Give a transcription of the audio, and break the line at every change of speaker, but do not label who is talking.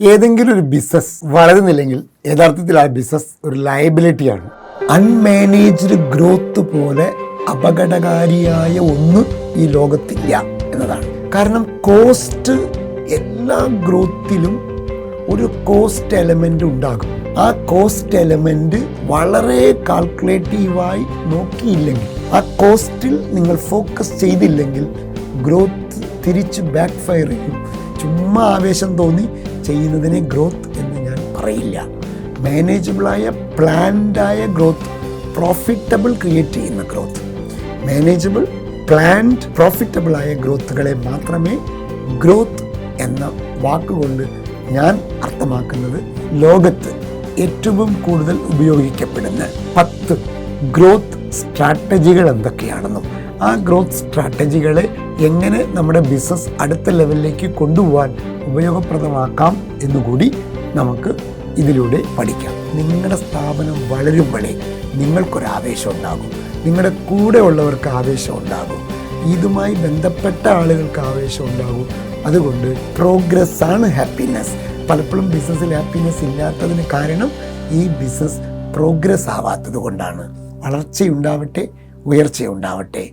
ഏതെങ്കിലും ഒരു ബിസിനസ് വളരുന്നില്ലെങ്കിൽ യഥാർത്ഥത്തിൽ ആ ബിസിനസ് ഒരു ലയബിലിറ്റിയാണ് അൺമാനേജ്ഡ് ഗ്രോത്ത് പോലെ അപകടകാരിയായ ഒന്ന് ഈ ലോകത്തില്ല എന്നതാണ്. കാരണം കോസ്റ്റ് എല്ലാ ഗ്രോത്തിലും ഒരു കോസ്റ്റ് എലമെന്റ് ഉണ്ടാകും. ആ കോസ്റ്റ് എലമെന്റ് വളരെ കാൽക്കുലേറ്റീവായി നോക്കിയില്ലെങ്കിൽ ആ കോസ്റ്റിൽ നിങ്ങൾ ഫോക്കസ് ചെയ്തില്ലെങ്കിൽ ഗ്രോത്ത് തിരിച്ച് ബാക്ക് ഫയർ ചെയ്യും. ചുമ്മാ ആവേശം തോന്നി ചെയ്യുന്നതിനെ ഗ്രോത്ത് എന്ന് ഞാൻ പറയില്ല. മാനേജബിളായ പ്ലാൻഡായ ഗ്രോത്ത് പ്രോഫിറ്റബിൾ ക്രിയേറ്റ് ചെയ്യുന്ന ഗ്രോത്ത് മാനേജബിൾ പ്ലാൻഡ് പ്രോഫിറ്റബിളായ ഗ്രോത്തുകളെ മാത്രമേ ഗ്രോത്ത് എന്ന വാക്കുകൊണ്ട് ഞാൻ അർത്ഥമാക്കുന്നത് ലോകത്ത് ഏറ്റവും കൂടുതൽ ഉപയോഗിക്കപ്പെടുന്ന പത്ത് ഗ്രോത്ത് സ്ട്രാറ്റജികൾ എന്തൊക്കെയാണെന്നും ആ ഗ്രോത്ത് സ്ട്രാറ്റജികളെ എങ്ങനെ നമ്മുടെ ബിസിനസ് അടുത്ത ലെവലിലേക്ക് കൊണ്ടുപോകാൻ ഉപയോഗപ്രദമാക്കാം എന്നുകൂടി നമുക്ക് ഇതിലൂടെ പഠിക്കാം. നിങ്ങളുടെ സ്ഥാപനം വളരുമ്പോഴേ നിങ്ങൾക്കൊരു ആവേശം ഉണ്ടാകും. നിങ്ങളുടെ കൂടെ ഉള്ളവർക്ക് ആവേശം ഉണ്ടാകും. ഇതുമായി ബന്ധപ്പെട്ട ആളുകൾക്ക് ആവേശം ഉണ്ടാകും. അതുകൊണ്ട് പ്രോഗ്രസ് ആണ് ഹാപ്പിനെസ് പലപ്പോഴും ബിസിനസ്സിൽ ഹാപ്പിനെസ് ഇല്ലാത്തതിന് കാരണം ഈ ബിസിനസ് പ്രോഗ്രസ് ആവാത്തത് കൊണ്ടാണ്. വളർച്ചയുണ്ടാവട്ടെ ഉയർച്ചയുണ്ടാവട്ടെ.